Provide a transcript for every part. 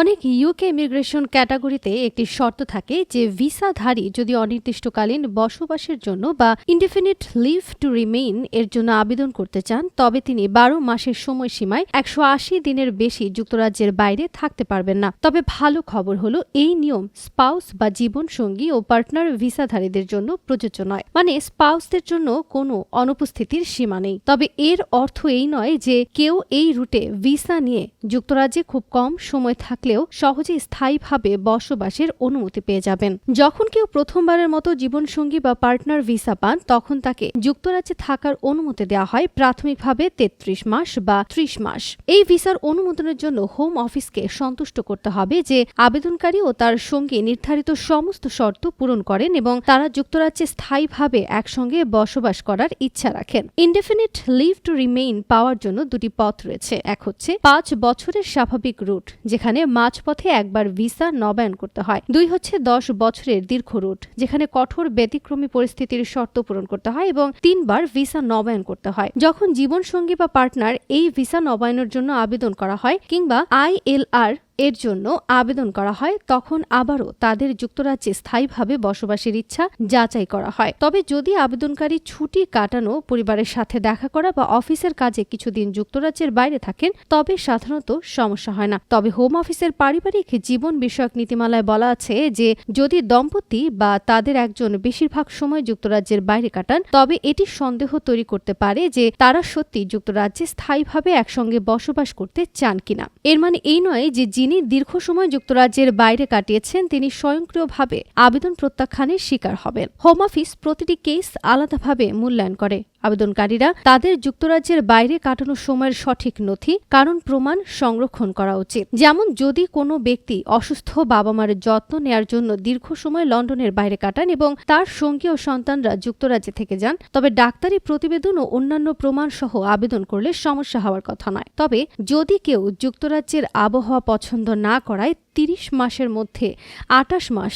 অনেক UK immigration ক্যাটাগরিতে একটি শর্ত থাকে যে ভিসাধারী যদি অনির্দিষ্টকালীন বসবাসের জন্য বা ইনডিফিনিট লিভ টু রিমেইন এর জন্য আবেদন করতে চান, তবে তিনি বারো মাসের সময়সীমায় একশো আশি দিনের বেশি যুক্তরাজ্যের বাইরে থাকতে পারবেন না। তবে ভালো খবর হলো, এই নিয়ম স্পাউস বা জীবন সঙ্গী ও পার্টনার ভিসাধারীদের জন্য প্রযোজ্য নয়। মানে স্পাউসদের জন্য কোনো অনুপস্থিতির সীমা নেই। তবে এর অর্থ এই নয় যে কেউ এই রুটে ভিসা নিয়ে যুক্তরাজ্যে খুব কম সময় থাকলেও সহজে স্থায়ীভাবে বসবাসের অনুমতি পেয়ে যাবেন। যখন কেউ প্রথমবারের মতো জীবনসঙ্গী বা পার্টনার ভিসা পান, তখন তাকে যুক্তরাজ্যে থাকার অনুমতি দেওয়া হয় প্রাথমিকভাবে তেত্রিশ মাস বা ত্রিশ মাস। এই ভিসার অনুমোদনের জন্য হোম অফিসকে সন্তুষ্ট করতে হবে যে আবেদনকারী ও তার সঙ্গী নির্ধারিত সমস্ত শর্ত পূরণ করেন এবং তারা যুক্তরাজ্যে স্থায়ীভাবে একসঙ্গে বসবাস করার ইচ্ছা রাখেন। ইনডেফিনিট লিভ টু রিমেইন পাওয়ার জন্য দুটি পথ রয়েছে। এক হচ্ছে পাঁচ বছরের স্বাভাবিক রুট, যেখানে মাঝপথে একবার ভিসা নবায়ন করতে হয়। দুই হচ্ছে দশ বছরের দীর্ঘ রুট, যেখানে কঠোর ব্যতিক্রমী পরিস্থিতির শর্ত পূরণ করতে হয় এবং তিনবার ভিসা নবায়ন করতে হয়। যখন জীবনসঙ্গী বা পার্টনার এই ভিসা নবায়নের জন্য আবেদন করা হয় কিংবা আইএলআর এর জন্য আবেদন করা হয়, তখন আবারও তাদের যুক্তরাজ্যে স্থায়ীভাবে বসবাসের ইচ্ছা যাচাই করা হয়। তবে যদি আবেদনকারী ছুটি কাটানো পরিবারের সাথে দেখা করা বা অফিসের কাজে কিছুদিন যুক্তরাজ্যের বাইরে থাকেন, তবে সাধারণত সমস্যা হয় না। তবে হোম অফিসের পারিবারিক জীবন বিষয়ক নীতিমালায় বলা আছে যে, যদি দম্পতি বা তাদের একজন বেশিরভাগ সময় যুক্তরাজ্যের বাইরে কাটান, তবে এটি সন্দেহ তৈরি করতে পারে যে তারা সত্যি যুক্তরাজ্যে স্থায়ীভাবে একসঙ্গে বসবাস করতে চান কিনা। এর মানে এই নয় যে, যিনি দীর্ঘ সময় যুক্তরাজ্যের বাইরে কাটিয়েছেন, তিনি স্বয়ংক্রিয়ভাবে আবেদন প্রত্যাখ্যানের শিকার হবেন। হোম অফিস প্রতিটি কেস আলাদাভাবে মূল্যায়ন করে। আবেদনকারীরা তাদের যুক্তরাজ্যের বাইরে কাটানো সময়ের সঠিক নথি, কারণ প্রমাণ সংরক্ষণ করা উচিত। যেমন, যদি কোনো ব্যক্তি অসুস্থ বাবা মার যত্ন নেয়ার জন্য দীর্ঘ সময় লন্ডনের বাইরে কাটান এবং তার সঙ্গী ও সন্তানরা যুক্তরাজ্যে থেকে যান, তবে ডাক্তারি প্রতিবেদন ও অন্যান্য প্রমাণ সহ আবেদন করলে সমস্যা হওয়ার কথা নয়। তবে যদি কেউ যুক্তরাজ্যের আবহাওয়া পছন্দ না করায় তিরিশ মাসের মধ্যে আটাশ মাস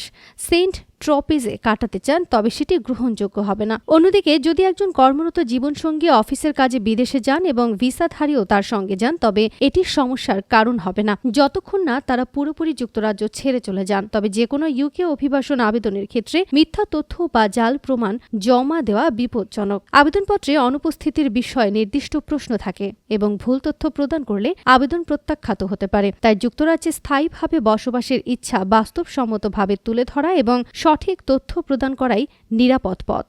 সেন্ট ট্রপিজে কাটাতে চান, তবে সেটি গ্রহণযোগ্য হবে না। অন্যদিকে, যদি একজন কর্মরত জীবনসঙ্গী অফিসের কাজে বিদেশে যান এবং ভিসাধারীও তার সঙ্গে যান, তবে এটি সমস্যার কারণ হবে না। যতক্ষণ না তারা পুরোপুরি যুক্তরাজ্য ছেড়ে চলে যান, তবে যে কোনো ইউকে অভিবাসন আবেদনের ক্ষেত্রে মিথ্যা তথ্য বা জাল প্রমাণ জমা দেওয়া বিপজ্জনক। আবেদনপত্রে অনুপস্থিতির বিষয়ে নির্দিষ্ট প্রশ্ন থাকে এবং ভুল তথ্য প্রদান করলে আবেদন প্রত্যাখ্যাত হতে পারে। তাই যুক্তরাজ্যে স্থায়ীভাবে বসবাসের ইচ্ছা বাস্তবসম্মতভাবে তুলে ধরা এবং সঠিক তথ্য প্রদান করাই নিরাপদ পথ।